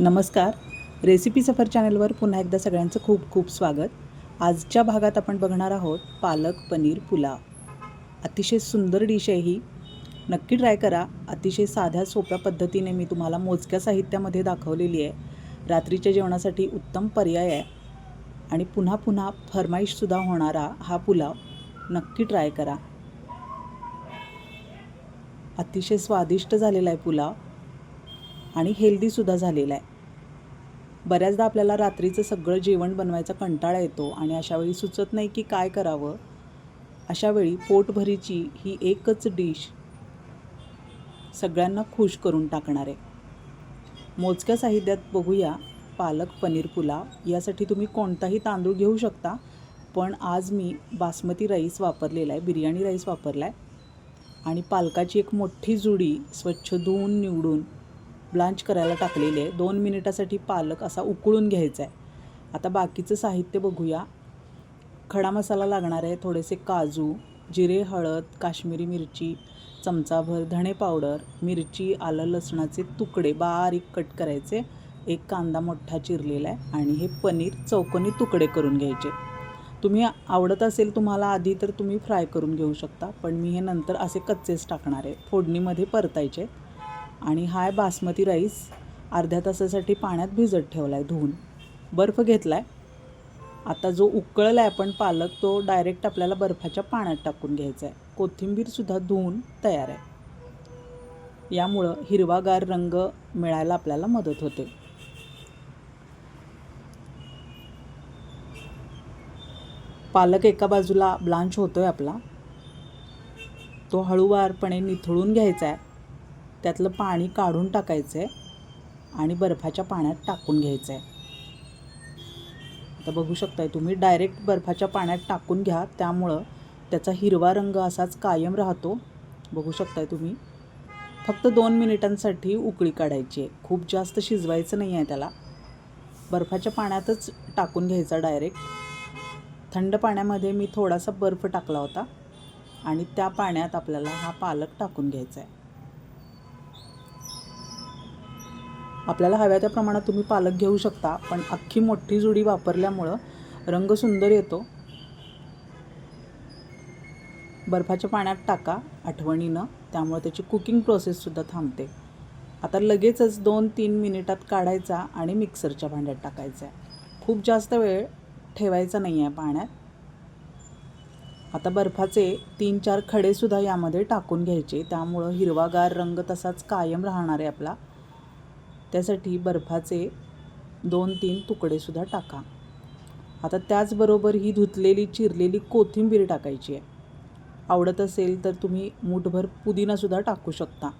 नमस्कार. रेसिपी सफर चॅनलवर पुन्हा एकदा सगळ्यांचं खूप खूप स्वागत. आजच्या भागात आपण बघणार आहोत पालक पनीर पुलाव. अतिशय सुंदर डिश आहे ही. नक्की ट्राय करा. अतिशय साध्या सोप्या पद्धतीने मी तुम्हाला मोजक्या साहित्यामध्ये दाखवलेली आहे. रात्रीच्या जेवणासाठी उत्तम पर्याय आहे. आणि पुन्हा पुन्हा फरमाईशसुद्धा होणारा हा पुलाव नक्की ट्राय करा. अतिशय स्वादिष्ट झालेला आहे पुलाव. आणि हेल्दीसुद्धा झालेला आहे. बऱ्याचदा आपल्याला रात्रीचं सगळं जेवण बनवायचा कंटाळा येतो आणि अशावेळी सुचत नाही की काय करावं. अशावेळी पोटभरीची ही एकच डिश सगळ्यांना खुश करून टाकणार आहे. मोजक्या साहित्यात बघूया पालक पनीर पुलाव. यासाठी तुम्ही कोणताही तांदूळ घेऊ शकता पण आज मी बासमती राईस वापरलेला आहे बिर्याणी राईस वापरला आहे. आणि पालकाची एक मोठी जुडी स्वच्छ धुवून निवडून ब्लांच करायला टाकलेली आहे. दोन मिनिटासाठी पालक असा उकळून घ्यायचा आहे आता बाकीचं साहित्य बघूया. खडा मसाला लागणार आहे. थोडेसे काजू जिरे हळद काश्मीरी मिरची चमचाभर धणे पावडर मिरची आलं लसणाचे तुकडे बारीक कट करायचे. एक कांदा मोठा चिरलेला आहे आणि हे पनीर चौकोनी तुकडे करून घ्यायचे. तुम्ही आवडत असेल तुम्हाला आधी तर तुम्ही फ्राय करून घेऊ शकता पण मी हे नंतर असे कच्चेच टाकणार आहे. फोडणीमध्ये परतायचे. आणि हाय बासमती राईस अर्ध्या तासासाठी पाण्यात भिजत ठेवला आहे धुवून. बर्फ घेतला आहे आता जो उकळला आहे पण पालक तो डायरेक्ट आपल्याला बर्फाच्या पाण्यात टाकून घ्यायचा आहे कोथिंबीरसुद्धा धुवून तयार आहे. यामुळं हिरवागार रंग मिळायला आपल्याला मदत होते. पालक एका बाजूला ब्लांच होतो आहे आपला. तो हळूवारपणे निथळून घ्यायचा आहे त्यातलं पाणी काढून टाकायचं आहे आणि बर्फाच्या पाण्यात टाकून घ्यायचं आहे आता बघू शकताय तुम्ही डायरेक्ट बर्फाच्या पाण्यात टाकून घ्या त्यामुळं त्याचा हिरवा रंग असाच कायम राहतो. बघू शकताय तुम्ही फक्त दोन मिनिटांसाठी उकळी काढायची आहे. खूप जास्त शिजवायचं नाही आहे त्याला. बर्फाच्या पाण्यातच टाकून घ्यायचा डायरेक्ट. थंड पाण्यामध्ये मी थोडासा बर्फ टाकला होता आणि त्या पाण्यात आपल्याला हा पालक टाकून घ्यायचा आहे आपल्याला हव्या त्या प्रमाणात तुम्ही पालक घेऊ शकता. पण अख्खी मोठी जुडी वापरल्यामुळं रंग सुंदर येतो. बर्फाच्या पाण्यात टाका आठवणीनं. त्यामुळे त्याची कुकिंग प्रोसेससुद्धा थांबते. आता लगेचच दोन तीन मिनिटात काढायचा आणि मिक्सरच्या भांड्यात टाकायचा आहे खूप जास्त वेळ ठेवायचा नाही आहे पाण्यात. आता बर्फाचे तीन चार खडेसुद्धा यामध्ये टाकून घ्यायचे. त्यामुळं हिरवागार रंग तसाच कायम राहणार आहे आपला. त्यासाठी बर्फाचे दोन तीन तुकडेसुद्धा टाका. आता त्याचबरोबर ही धुतलेली चिरलेली कोथिंबीर टाकायची आहे. आवडत असेल तर तुम्ही मूठभर पुदिनासुद्धा टाकू शकता.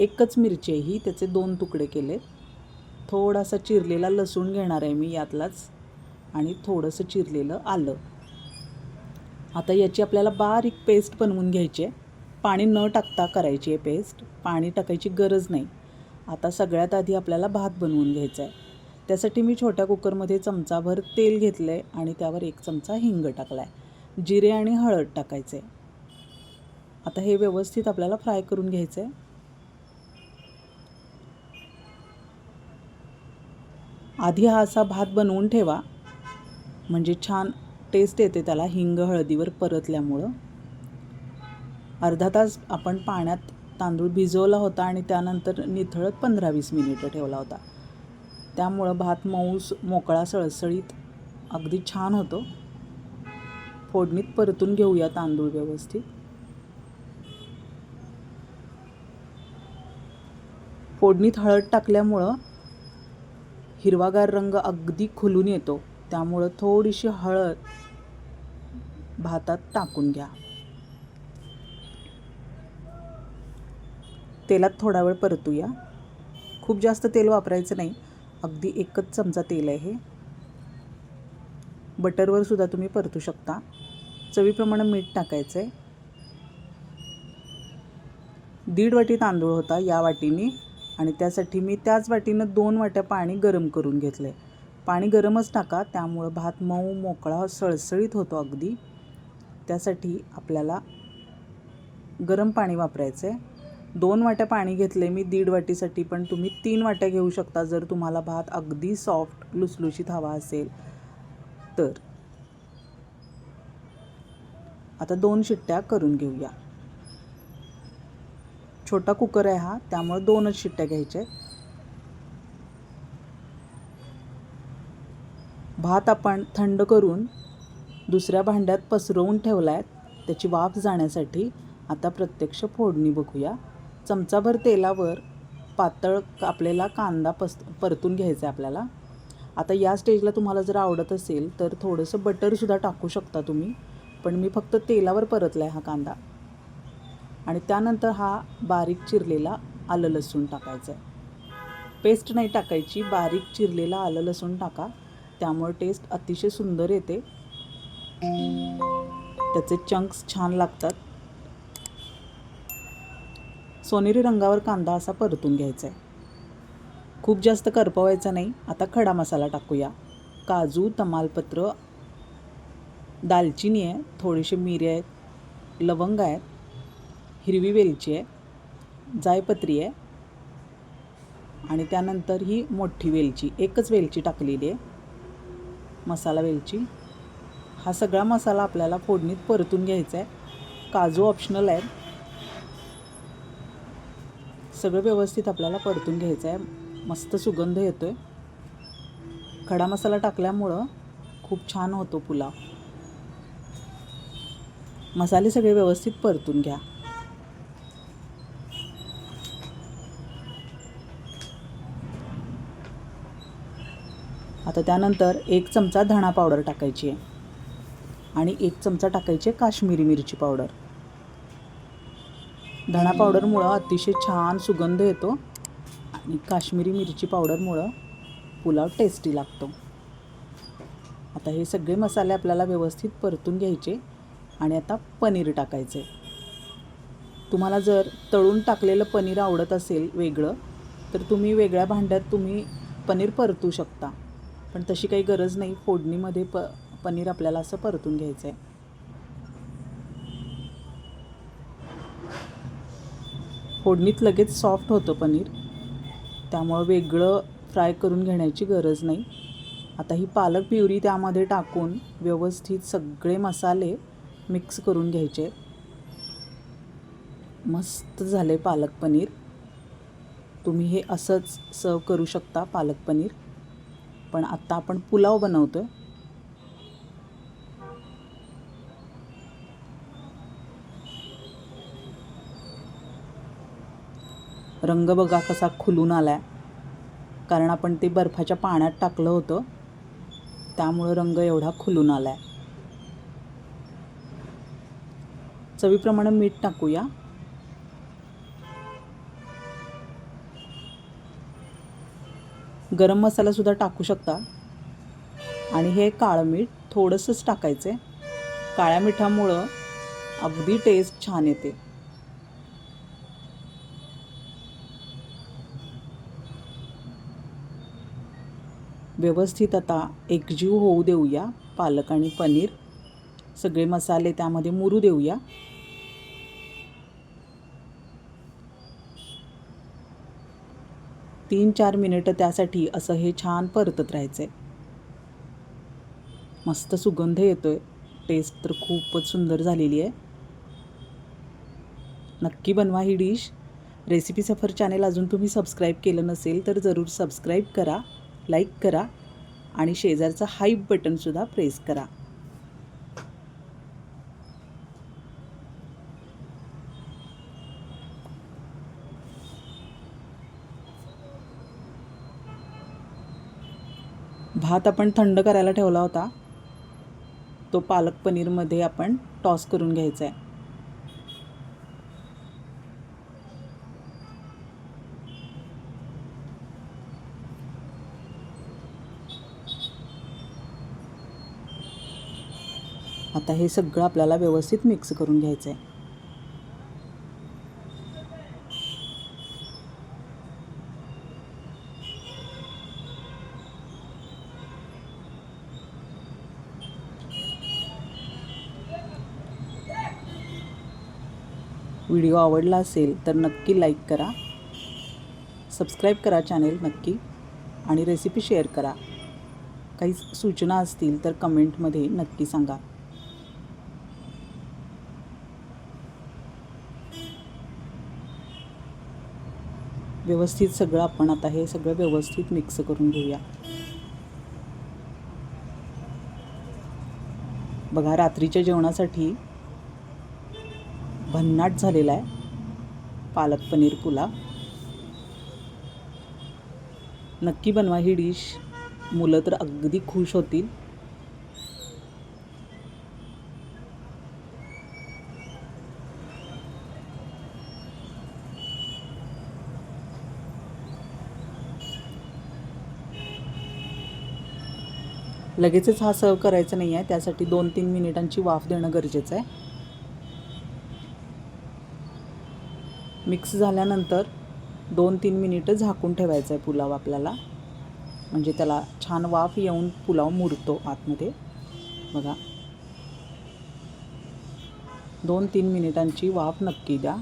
एकच मिरची आहे ही त्याचे दोन तुकडे केले थोडासा चिरलेला लसूण घेणार आहे मी यातलाच आणि थोडंसं चिरलेलं आलं. आता याची आपल्याला बारीक पेस्ट बनवून घ्यायची आहे. पाणी न टाकता करायची आहे पेस्ट पाणी टाकायची गरज नाही. आता सगळ्यात आधी आपल्याला भात बनवून घ्यायचा आहे त्यासाठी मी छोट्या कुकरमध्ये चमचाभर तेल घेतलं आहे आणि त्यावर एक चमचा हिंग टाकला आहे जिरे आणि हळद टाकायचे आता हे व्यवस्थित आपल्याला फ्राय करून घ्यायचं आहे आधी हा असा भात बनवून ठेवा. म्हणजे छान टेस्ट येते त्याला हिंग हळदीवर परतल्यामुळं. अर्धा तास आपण पाण्यात तांदूळ भिजवला होता आणि त्यानंतर निथळत पंधरा वीस मिनिटं ठेवला होता. त्यामुळं भात मऊस मोकळा सळसळीत अगदी छान होतो. फोडणीत परतून घेऊया तांदूळ व्यवस्थित. फोडणीत हळद टाकल्यामुळं हिरवागार रंग अगदी खुलून येतो. त्यामुळं थोडीशी हळद भातात टाकून घ्या. तेलात थोडा वेळ परतूया. खूप जास्त तेल वापरायचं नाही. अगदी एकच चमचा तेल आहे हे. बटरवर सुद्धा तुम्ही परतू शकता. चवीप्रमाणे मीठ टाकायचं आहे दीड वाटी तांदूळ होता या वाटीने आणि त्यासाठी मी त्याच वाटीनं दोन वाट्या पाणी गरम करून घेतलं आहे पाणी गरमच टाका त्यामुळं भात मऊ मोकळा सळसळीत होतो अगदी. त्यासाठी आपल्याला गरम पाणी वापरायचं आहे दोन वाट्या पाणी घेतले मी दीड वाटीसाठी पण तुम्ही तीन वाट्या घेऊ शकता जर तुम्हाला भात अगदी सॉफ्ट लुसलुशीत हवा असेल. तर आता दोन शिट्ट्या करून घेऊया. छोटा कुकर आहे हा त्यामुळे दोनच शिट्ट्या घ्यायच्या आहेत. भात आपण थंड करून दुसऱ्या भांड्यात पसरवून ठेवला आहे त्याची वाफ जाण्यासाठी आता प्रत्यक्ष फोडणी बघूया. चमचाभर तेलावर पातळ कापलेला कांदा पस परतून घ्यायचा आहे आपल्याला. आता या स्टेजला तुम्हाला जर आवडत असेल तर थोडंसं बटरसुद्धा टाकू शकता तुम्ही पण मी फक्त तेलावर परतला आहे हा कांदा. आणि त्यानंतर हा बारीक चिरलेला आलं लसूण टाकायचा आहे पेस्ट नाही टाकायची बारीक चिरलेला आलं लसूण टाका. त्यामुळे टेस्ट अतिशय सुंदर येते. त्याचे चंक्स छान लागतात. सोनेरी रंगावर कांदा असा परतून घ्यायचा आहे खूप जास्त करपवायचा नाही आता खडा मसाला टाकूया. काजू तमालपत्र दालचिनी आहे थोडेसे मिरे आहेत लवंग आहेत हिरवी वेलची आहे जायपत्री आहे आणि त्यानंतर ही मोठी वेलची एकच वेलची टाकलेली आहे. मसाला वेलची. हा सगळा मसाला आपल्याला फोडणीत परतून घ्यायचा आहे काजू ऑप्शनल आहे सगळं व्यवस्थित आपल्याला परतून घ्यायचं आहे. मस्त सुगंध येतो आहे खडा मसाला टाकल्यामुळं खूप छान होतो पुलाव. मसाले सगळे व्यवस्थित परतून घ्या. आता त्यानंतर एक चमचा धणा पावडर टाकायची आहे. आणि एक चमचा टाकायची आहे काश्मीरी मिरची पावडर. धणा पावडरमुळं अतिशय छान सुगंध येतो आणि काश्मीरी मिरची पावडरमुळं पुलाव टेस्टी लागतो. आता हे सगळे मसाले आपल्याला व्यवस्थित परतून घ्यायचे आणि आता पनीर टाकायचे. तुम्हाला जर तळून टाकलेलं पनीर आवडत असेल वेगळं तर तुम्ही वेगळ्या भांड्यात तुम्ही पनीर परतू शकता. पण तशी काही गरज नाही फोडणीमध्ये प पनीर आपल्याला असं परतून घ्यायचं आहे फोडणीत लगेच सॉफ्ट होतं पनीर. त्यामुळं वेगळं फ्राय करून घेण्याची गरज नाही. आता ही पालक प्युरी त्यामध्ये टाकून व्यवस्थित सगळे मसाले मिक्स करून घ्यायचे. मस्त झाले पालक पनीर. तुम्ही हे असंच सर्व करू शकता पालक पनीर. पण आत्ता आपण पुलाव बनवतो आहे रंग बघा कसा खुलून आला आहे कारण आपण ते बर्फाच्या पाण्यात टाकलं होतं. त्यामुळं रंग एवढा खुलून आला आहे चवीप्रमाणे मीठ टाकूया. गरम मसालासुद्धा टाकू शकता. आणि हे काळं मीठ थोडंसंच टाकायचं आहे काळ्या मिठामुळं अगदी टेस्ट छान येते. व्यवस्थित आता एकजीव होऊ देऊया. पालक आणि पनीर. सगळे मसाले त्यामध्ये मुरू देऊया. तीन चार मिनिटं त्यासाठी असं हे छान परतत राहायचं आहे मस्त सुगंध येतो आहे टेस्ट तर खूपच सुंदर झालेली आहे. नक्की बनवा ही डिश. रेसिपी सफर चॅनेल अजून तुम्ही सबस्क्राईब केलं नसेल तर जरूर सबस्क्राईब करा. लाईक करा आणि शेजारचं हाईप बटनसुद्धा प्रेस करा. भात आपण थंड करायला ठेवला होता. तो पालक पनीरमध्ये आपण टॉस करून घ्यायचा आहे. आता हे सगळं आपल्याला व्यवस्थित मिक्स करून घ्यायचं आहे व्हिडिओ आवडला असेल तर नक्की लाईक करा. सबस्क्राईब करा चॅनेल नक्की आणि रेसिपी शेअर करा. काही सूचना असतील तर कमेंटमध्ये नक्की सांगा. व्यवस्थित सगळं आपण आता हे सगळं व्यवस्थित मिक्स करून घेऊया. बघा रात्रीच्या जेवणासाठी भन्नाट झालेला आहे. पालक पनीर पुलाव. नक्की बनवा ही डिश. मुलं तर अगदी खुश होतील. लगेचच हा सर्व करायचा नाही आहे. त्यासाठी दोन तीन मिनिटांची वाफ देणं गरजेचं आहे. मिक्स झाल्यानंतर दोन तीन मिनिटं झाकून ठेवायचं आहे पुलाव आपल्याला. म्हणजे त्याला छान वाफ येऊन पुलाव मुरतो आतमध्ये. बघा. दोन तीन मिनिटांची वाफ नक्की द्या.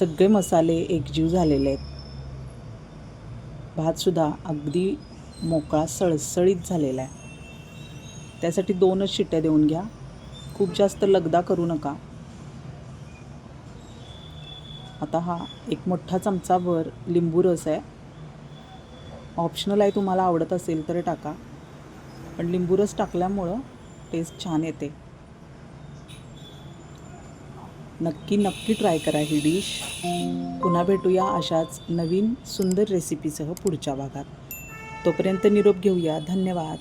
सगळे मसाले एकजीव झालेले आहेत. भातसुद्धा अगदी मोकळा सळसळीत झालेला आहे. त्यासाठी दोनच शिट्ट्या देऊन घ्या. खूप जास्त लगदा करू नका. आता हा एक मोठा चमचाभर लिंबू रस आहे. ऑप्शनल आहे तुम्हाला आवडत असेल तर टाका. पण लिंबू रस टाकल्यामुळं टेस्ट छान येते. नक्की नक्की ट्राय करा ही डिश पुन्हा भेटूया अशाच नवीन सुंदर रेसिपीसह पुढच्या भागात. तोपर्यंत निरोप घेऊया. धन्यवाद.